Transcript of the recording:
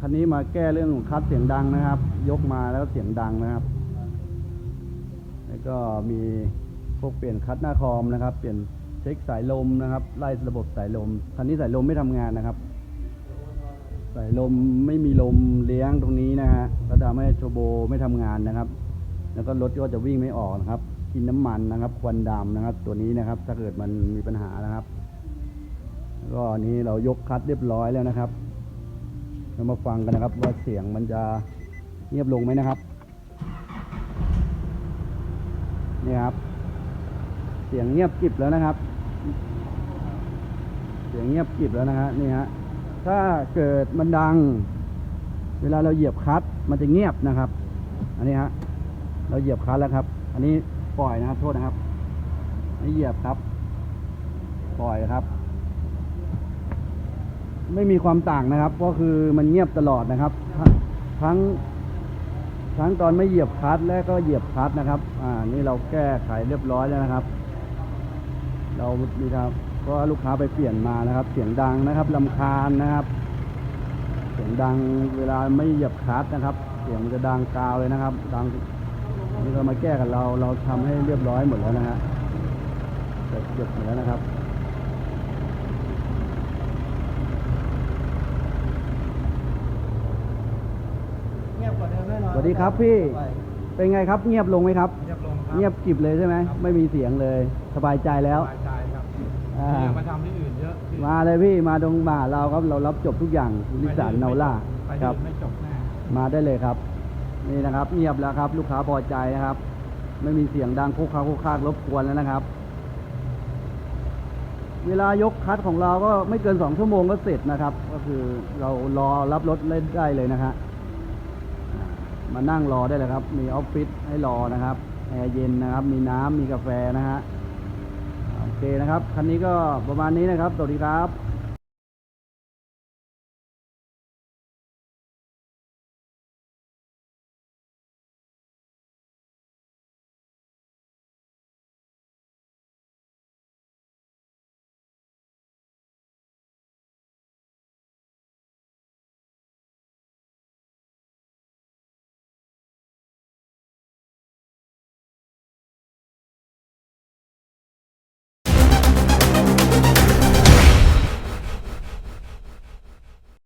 คันนี้มาแก้เรื่องของคัดเสียงดังนะครับ ยกมาแล้วเสียงดังนะครับ แล้วก็มีพวกเปลี่ยนคัดหน้าคอมนะครับ เปลี่ยนเช็คสายลมนะครับ ไล่ระบบสายลม คันนี้สายลมไม่ทำงานนะครับ สายลมไม่มีลมเลี้ยงตรงนี้นะฮะก็ทำให้โทโบไม่ทำงานนะครับ แล้วก็รถก็จะวิ่งไม่ออกนะครับ กินน้ำมันนะครับ ควันดำนะครับ ตัวนี้นะครับ ถ้าเกิดมันมีปัญหานะครับ ก็อันนี้เรายกคัดเรียบร้อยแล้วนะครับ เรามาฟังกันนะครับว่าเสียงมันจะเงียบลงไหมนะครับนี่ครับ เสียงเงียบกริบแล้วนะครับ เสียงเงียบกริบแล้วนะฮะนี่ฮะถ้าเกิดมันดัง เวลาเราเหยียบคลัตช์มันจะเงียบนะครับ อันนี้ฮะเราเหยียบคลัตช์แล้วครับ อันนี้ปล่อยนะครับโทษนะครับนี่เหยียบครับ ปล่อยครับ ไม่มีความต่างนะครับ ก็คือมันเงียบตลอดนะครับ ทั้งทั้งตอนไม่เหยียบคลัตช์และก็เหยียบคลัตช์นะครับ อ่า นี่เราแก้ไขเรียบร้อยแล้วนะครับ เรามีครับก็ลูกค้าไปเปลี่ยนมานะครับ เสียงดังนะครับลำคาญนะครับ เสียงดังเวลาไม่เหยียบคลัตช์นะครับ เสียงมันจะดังกาวเลยนะครับ ดังนี่เรามาแก้กับเรา เราทำให้เรียบร้อยหมดแล้วนะฮะเสร็จหมดแล้วนะครับ เงียบกว่าเดิมแน่นอน สวัสดีครับพี่ เป็นไงครับเงียบลงไหมครับ เงียบลงครับเงียบกริบเลยใช่ไหมครับไม่มีเสียงเลย สบายใจแล้ว สบายใจครับอ่าเรียกมาทำที่อื่นเยอะที่มาเลยพี่มาตรงบ่าเราครับ เรารับจบทุกอย่างลิสานเนาล่าไปคที่รับ อื่นไม่จบแน่มาได้เลยครับ นี่นะครับ เงียบแล้วครับ ลูกค้าพอใจนะครับ ไม่มีเสียงดังคุกคาคุกคากรบกวนแล้วนะครับ เวลายกคัดของเราก็ไม่เกินสองชั่วโมงก็เสร็จนะครับ ก็คือเรารอรับรถเล่นได้เลยนะครับอ่า มานั่งรอได้เลยครับ มีออฟฟิศให้รอนะครับแอร์เย็นนะครับ มีน้ำมีกาแฟนะฮะโอเคนะครับ คันนี้ก็ประมาณนี้นะครับ สวัสดีครับ